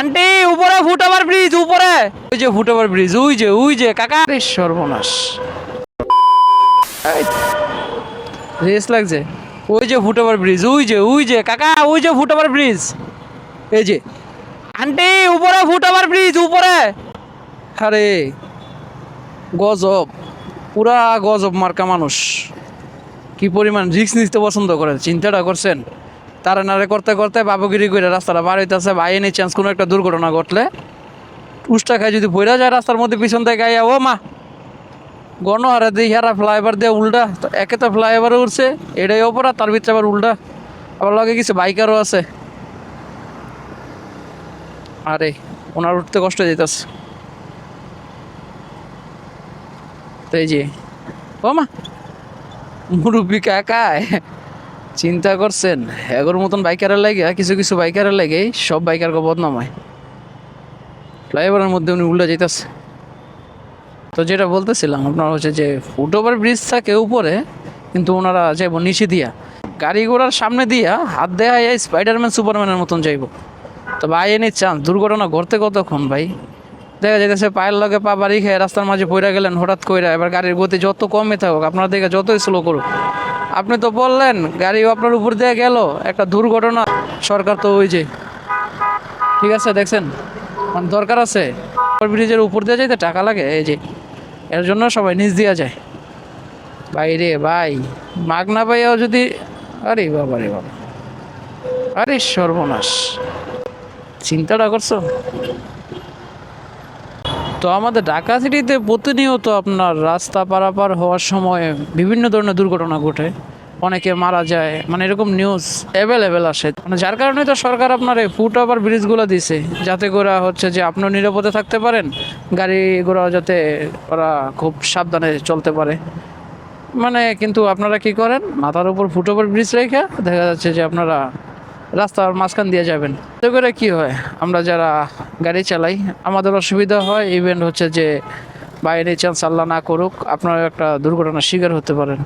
Aunty উপরে foot over bridge উপরে। ওই যে ফুটওভার ব্রিজ ওই যে ওই যে কাকা। আরে সর্বনাশ। রেস লাগছে। ওই যে ফুটওভার ব্রিজ ওই যে ওই যে কাকা ওই যে ফুটওভার ব্রিজ এই যে। আন্টি উপরে ফুটওভার ব্রিজ উপরে। আরে গজব। পুরা গজব মার্কা মানুষ। কি পরিমাণ রিস্ক নিতে পছন্দ করে চিন্তাটা করছেন? তারা নারে করতে করতে বাবুগিরি করে রাস্তাটা বার হইতেছে। বা এনি চান্স কোনো একটা দুর্ঘটনা ঘটলে উষ্টা খায় যদি বইরা যায় রাস্তার মধ্যে, পিছন থেকে গাইয়া ও মা, গণহারে দিই, হেরা ফ্লাইওভার দিয়ে উল্টা। তো একে তো ফ্লাইওভারে উঠছে এটাই অপরাধ, তার ভিতরে আবার উল্টা। আবার লগে কিছু বাইকারও আছে। আরে, ওনার উঠতে কষ্ট যেতেছে তো যে, ও মা, মুরব্বী কাকায়? চিন্তা করছেন? এগোর মতন বাইকারের লাগে, কিছু কিছু বাইকারের লাগে, সব বাইকারকে বদনাম হয়। ফ্লাইওভারের মধ্যে উনি উল্টা যেতেছে তো যেটা বলতেছিলাম, আপনার হচ্ছে যে ফুটওভার ব্রিজ থাকে উপরে, কিন্তু ওনারা যাইব নিচে দিয়া। গাড়ি ঘোড়ার সামনে দিয়া হাত দেয়া স্পাইডারম্যান সুপারম্যানের মতন যাইব। তো ভাই এনে চান্স দুর্ঘটনা ঘটতে কতক্ষণ ভাই? দেখা যাইতেছে পায়ের লগে পা বাড়ি খেয়ে রাস্তার মাঝে পইরা গেলেন, হঠাৎ কইরা এবার গাড়ির গতি যত কমে থাকুক, আপনার দেখে যতই স্লো করুক। আপনি তো বললেন গাড়ি আপনার উপর দিয়ে গেল, একটা দুর্ঘটনা, সরকার তো ওই যে, ঠিক আছে দেখছেন? মানে দরকার আছে। ব্রিজের উপর দিয়ে যাইতে টাকা লাগে, এই যে, এর জন্য সবাই নিচ দিয়া যায়। ভাই রে ভাই, মাগ না পাইয়াও যদি, আরে বাবা রে বাবা। আরে সর্বনাশ। চিন্তাটা করছ? তো আমাদের ঢাকা সিটিতে প্রতিনিয়ত আপনার রাস্তা পারাপার হওয়ার সময় বিভিন্ন ধরনের দুর্ঘটনা ঘটে। অনেকে মারা যায় মানে এরকম নিউজ অ্যাভেলেবেল আসে। মানে যার কারণে তো সরকার আপনার এই ফুট ওভার ব্রিজগুলো দিছে, যাতে করে হচ্ছে যে আপনিও নিরাপদে থাকতে পারেন, গাড়ি ঘোড়া যাতে ওরা খুব সাবধানে চলতে পারে। মানে কিন্তু আপনারা কি করেন, মাথার উপর ফুট ওভার ব্রিজ রেখে দেখা যাচ্ছে যে আপনারা রাস্তার মাঝখান দিয়ে যাবেন। এতে করে কি হয়, আমরা যারা গাড়ি চালাই। আমাদের অসুবিধা হয় ইভেন্ট হচ্ছে যে বাইরে চান্স আল্লাহ না করুক, আপনারা একটা দুর্ঘটনার শিকার হতে পারেন।